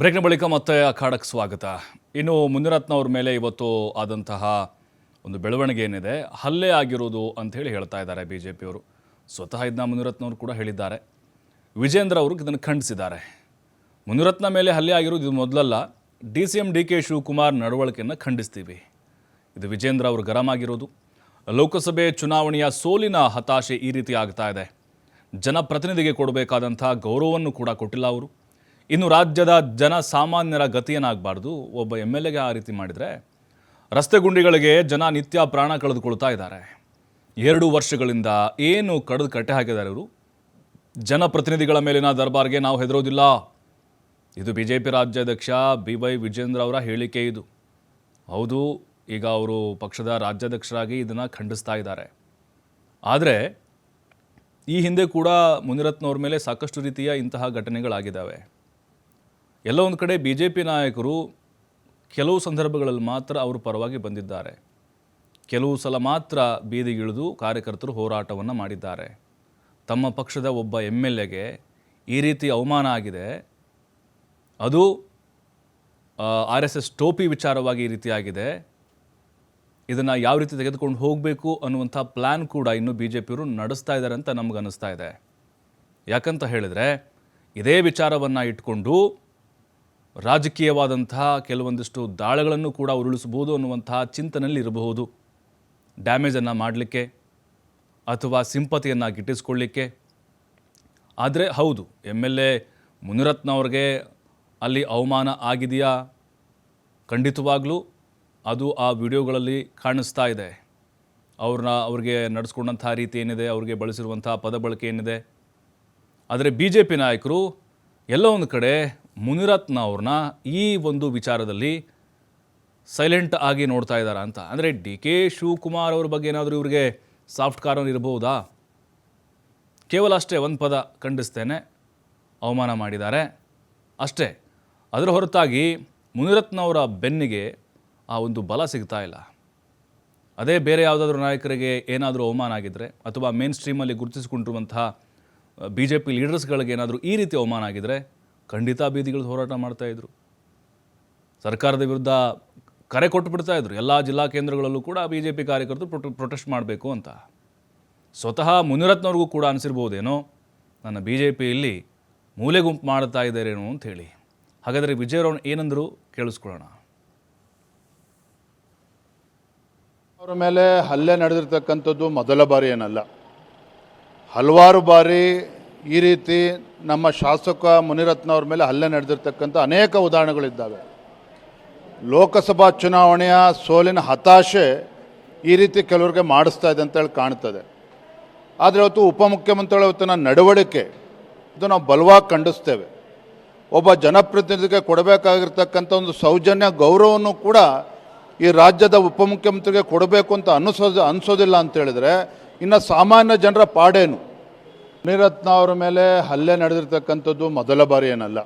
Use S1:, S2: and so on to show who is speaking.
S1: ಬ್ರೇಕ್ನ ಬಳಿಕ ಮತ್ತೆ ಅಖಾಡಕ್ಕೆ ಸ್ವಾಗತ. ಇನ್ನು ಮುನಿರತ್ನ ಅವ್ರ ಮೇಲೆ ಇವತ್ತು ಆದಂತಹ ಒಂದು ಬೆಳವಣಿಗೆ ಏನಿದೆ, ಹಲ್ಲೆ ಆಗಿರೋದು ಅಂತ ಹೇಳಿ ಹೇಳ್ತಾ ಇದ್ದಾರೆ ಬಿ ಜೆ ಪಿಯವರು ಸ್ವತಃ ಇದನ್ನ ಮುನಿರತ್ನವರು ಕೂಡ ಹೇಳಿದ್ದಾರೆ. ವಿಜೇಂದ್ರ ಅವರು ಇದನ್ನು ಖಂಡಿಸಿದ್ದಾರೆ. ಮುನಿರತ್ನ ಮೇಲೆ ಹಲ್ಲೆ ಆಗಿರೋದು ಇದು ಮೊದಲಲ್ಲ, D C M D K Shivakumar ನಡವಳಿಕೆಯನ್ನು ಖಂಡಿಸ್ತೀವಿ. ಇದು ವಿಜೇಂದ್ರ ಅವರು ಗರಂ ಆಗಿರೋದು. ಲೋಕಸಭೆ ಚುನಾವಣೆಯ ಸೋಲಿನ ಹತಾಶೆ ಈ ರೀತಿ ಆಗ್ತಾ ಇದೆ. ಜನಪ್ರತಿನಿಧಿಗೆ ಕೊಡಬೇಕಾದಂಥ ಗೌರವವನ್ನು ಕೂಡ ಕೊಟ್ಟಿಲ್ಲ ಅವರು. ಇನ್ನು ರಾಜ್ಯದ ಜನ ಸಾಮಾನ್ಯರ ಗತಿಯೇನಾಗಬಾರ್ದು? ಒಬ್ಬ ಎಂ ಎಲ್ ಎಗೆ ಆ ರೀತಿ ಮಾಡಿದರೆ ರಸ್ತೆ ಗುಂಡಿಗಳಿಗೆ ಜನ ನಿತ್ಯ ಪ್ರಾಣ ಕಳೆದುಕೊಳ್ತಾ ಇದ್ದಾರೆ. ಎರಡು ವರ್ಷಗಳಿಂದ ಏನು ಕಡಿದು ಕಟ್ಟೆ ಹಾಕಿದ್ದಾರೆ ಇವರು? ಜನಪ್ರತಿನಿಧಿಗಳ ಮೇಲಿನ ದರ್ಬಾರ್ಗೆ ನಾವು ಹೆದರೋದಿಲ್ಲ. ಇದು ಬಿ ಜೆ ಪಿ ರಾಜ್ಯಾಧ್ಯಕ್ಷ ಬಿ ವೈ ವಿಜೇಂದ್ರ ಅವರ ಹೇಳಿಕೆ ಇದು. ಹೌದು, ಈಗ ಅವರು ಪಕ್ಷದ ರಾಜ್ಯಾಧ್ಯಕ್ಷರಾಗಿ ಇದನ್ನು ಖಂಡಿಸ್ತಾ ಇದ್ದಾರೆ. ಆದರೆ ಈ ಹಿಂದೆ ಕೂಡ ಮುನಿರತ್ನವ್ರ ಮೇಲೆ ಸಾಕಷ್ಟು ರೀತಿಯ ಇಂತಹ ಘಟನೆಗಳಾಗಿದ್ದಾವೆ. ಎಲ್ಲ ಒಂದು ಕಡೆ ಬಿ ಜೆ ಪಿ ನಾಯಕರು ಕೆಲವು ಸಂದರ್ಭಗಳಲ್ಲಿ ಮಾತ್ರ ಅವರು ಪರವಾಗಿ ಬಂದಿದ್ದಾರೆ. ಕೆಲವು ಸಲ ಮಾತ್ರ ಬೀದಿಗಿಳಿದು ಕಾರ್ಯಕರ್ತರು ಹೋರಾಟವನ್ನು ಮಾಡಿದ್ದಾರೆ. ತಮ್ಮ ಪಕ್ಷದ ಒಬ್ಬ ಎಂ ಎಲ್ ಎಗೆ ಈ ರೀತಿ ಅವಮಾನ ಆಗಿದೆ. ಅದು ಆರ್ ಎಸ್ ಎಸ್ ಟೋಪಿ ವಿಚಾರವಾಗಿ ಈ ರೀತಿಯಾಗಿದೆ ಇದನ್ನು ಯಾವ ರೀತಿ ತೆಗೆದುಕೊಂಡು ಹೋಗಬೇಕು ಅನ್ನುವಂಥ ಪ್ಲ್ಯಾನ್ ಕೂಡ ಇನ್ನು ಬಿ ಜೆ ಪಿಯವರು ನಡೆಸ್ತಾ ಇದ್ದಾರೆ ಅಂತ ನಮ್ಗೆ ಇದೆ. ಯಾಕಂತ ಹೇಳಿದರೆ, ಇದೇ ವಿಚಾರವನ್ನು ಇಟ್ಕೊಂಡು ರಾಜಕೀಯವಾದಂತಹ ಕೆಲವೊಂದಿಷ್ಟು ದಾಳಗಳನ್ನು ಕೂಡ ಉರುಳಿಸಬಹುದು ಅನ್ನುವಂತಹ ಚಿಂತನೆಯಲ್ಲಿ ಇರಬಹುದು. ಡ್ಯಾಮೇಜನ್ನು ಮಾಡಲಿಕ್ಕೆ ಅಥವಾ ಸಿಂಪತಿಯನ್ನು ಗಿಟ್ಟಿಸ್ಕೊಳ್ಳಿಕ್ಕೆ ಆದರೆ ಹೌದು ಎಂ ಎಲ್ ಎ ಮುನಿರತ್ನ ಅವ್ರಿಗೆ ಅಲ್ಲಿ ಅವಮಾನ ಆಗಿದೆಯಾ? ಖಂಡಿತವಾಗಲೂ ಅದು ಆ ವಿಡಿಯೋಗಳಲ್ಲಿ ಕಾಣಿಸ್ತಾ ಇದೆ. ಅವ್ರನ್ನ ಅವ್ರಿಗೆ ನಡೆಸ್ಕೊಂಡಂಥ ರೀತಿ ಏನಿದೆ, ಅವ್ರಿಗೆ ಬಳಸಿರುವಂಥ ಪದ ಬಳಕೆ ಏನಿದೆ. ಆದರೆ ಬಿ ಜೆ ಪಿ ನಾಯಕರು ಎಲ್ಲ ಒಂದು ಕಡೆ ಮುನಿರತ್ನ ಅವ್ರನ್ನ ಈ ಒಂದು ವಿಚಾರದಲ್ಲಿ ಸೈಲೆಂಟ್ ಆಗಿ ನೋಡ್ತಾ ಇದ್ದಾರಾ ಅಂತ. ಅಂದರೆ ಡಿ ಕೆ ಶಿವಕುಮಾರ್ ಅವ್ರ ಬಗ್ಗೆ ಏನಾದರೂ ಇವರಿಗೆ ಸಾಫ್ಟ್ ಕಾರ್ನರ್ ಇರಬಹುದಾ ಕೇವಲ ಅಷ್ಟೇ ಒಂದು ಪದ ಖಂಡಿಸ್ತೇನೆ. ಅವಮಾನ ಮಾಡಿದ್ದಾರೆ. ಅಷ್ಟೇ. ಅದರ ಹೊರತಾಗಿ ಮುನಿರತ್ನವರ ಬೆನ್ನಿಗೆ ಆ ಒಂದು ಬಲ ಸಿಗ್ತಾ ಇಲ್ಲ. ಅದೇ ಬೇರೆ ಯಾವುದಾದ್ರೂ ನಾಯಕರಿಗೆ ಏನಾದರೂ ಅವಮಾನ ಆಗಿದ್ದರೆ ಅಥವಾ ಮೇನ್ ಸ್ಟ್ರೀಮಲ್ಲಿ ಗುರುತಿಸಿಕೊಂಡಿರುವಂತಹ ಬಿ ಜೆ ಪಿ ಲೀಡರ್ಸ್ಗಳಿಗೆ ಏನಾದರೂ ಈ ರೀತಿ ಅವಮಾನ ಆಗಿದ್ದರೆ ಖಂಡಿತ ಬೀದಿಗಳು ಹೋರಾಟ ಮಾಡ್ತಾಯಿದ್ರು ಸರ್ಕಾರದ ವಿರುದ್ಧ ಕರೆ ಕೊಟ್ಟು ಬಿಡ್ತಾ ಇದ್ರು. ಎಲ್ಲ ಜಿಲ್ಲಾ ಕೇಂದ್ರಗಳಲ್ಲೂ ಕೂಡ ಬಿ ಜೆ ಪಿ ಕಾರ್ಯಕರ್ತರು ಪ್ರೊಟೆ, ಪ್ರೊಟೆಸ್ಟ್ ಮಾಡಬೇಕು ಅಂತ. ಸ್ವತಃ ಮುನಿರತ್ನವ್ರಿಗೂ ಕೂಡ ಅನಿಸಿರ್ಬೋದೇನೋ? ನನ್ನ ಬಿ ಜೆ ಪಿಯಲ್ಲಿ ಮೂಲೆ ಗುಂಪು ಮಾಡ್ತಾ ಇದ್ದಾರೇನೋ ಅಂತ ಹೇಳಿ. ಹಾಗಾದರೆ ವಿಜಯರವನ್ ಏನಂದರು ಕೇಳಿಸ್ಕೊಳ್ಳೋಣ.
S2: ಅವರ ಮೇಲೆ ಹಲ್ಲೆ ನಡೆದಿರ್ತಕ್ಕಂಥದ್ದು ಮೊದಲ ಬಾರಿ ಏನಲ್ಲ. ಹಲವಾರು ಬಾರಿ ಈ ರೀತಿ ನಮ್ಮ ಶಾಸಕ ಮುನಿರತ್ನ ಅವ್ರ ಮೇಲೆ ಹಲ್ಲೆ ನಡೆದಿರ್ತಕ್ಕಂಥ ಅನೇಕ ಉದಾಹರಣೆಗಳಿದ್ದಾವೆ. ಲೋಕಸಭಾ ಚುನಾವಣೆಯ ಸೋಲಿನ ಹತಾಶೆ ಈ ರೀತಿ ಕೆಲವ್ರಿಗೆ ಮಾಡಿಸ್ತಾ ಇದೆ ಅಂತೇಳಿ ಕಾಣ್ತದೆ. ಆದರೆ ಇವತ್ತು ಉಪಮುಖ್ಯಮಂತ್ರಿಗಳ ಇವತ್ತಿನ ನಡವಳಿಕೆ, ಇದು ನಾವು ಬಲವಾಗಿ ಖಂಡಿಸ್ತೇವೆ. ಒಬ್ಬ ಜನಪ್ರತಿನಿಧಿಗೆ ಕೊಡಬೇಕಾಗಿರ್ತಕ್ಕಂಥ ಒಂದು ಸೌಜನ್ಯ ಗೌರವವನ್ನು ಕೂಡ ಈ ರಾಜ್ಯದ ಉಪಮುಖ್ಯಮಂತ್ರಿಗೆ ಕೊಡಬೇಕು ಅಂತ ಅನಿಸೋದು, ಅನಿಸೋದಿಲ್ಲ ಅಂತ ಹೇಳಿದ್ರೆ, ಇನ್ನು ಸಾಮಾನ್ಯ ಜನರ ಪಾಡೇನು? ಮುನಿರತ್ನ ಅವರ ಮೇಲೆ ಹಲ್ಲೆ ನಡೆದಿರ್ತಕ್ಕಂಥದ್ದು ಮೊದಲ ಬಾರಿ ಏನಲ್ಲ.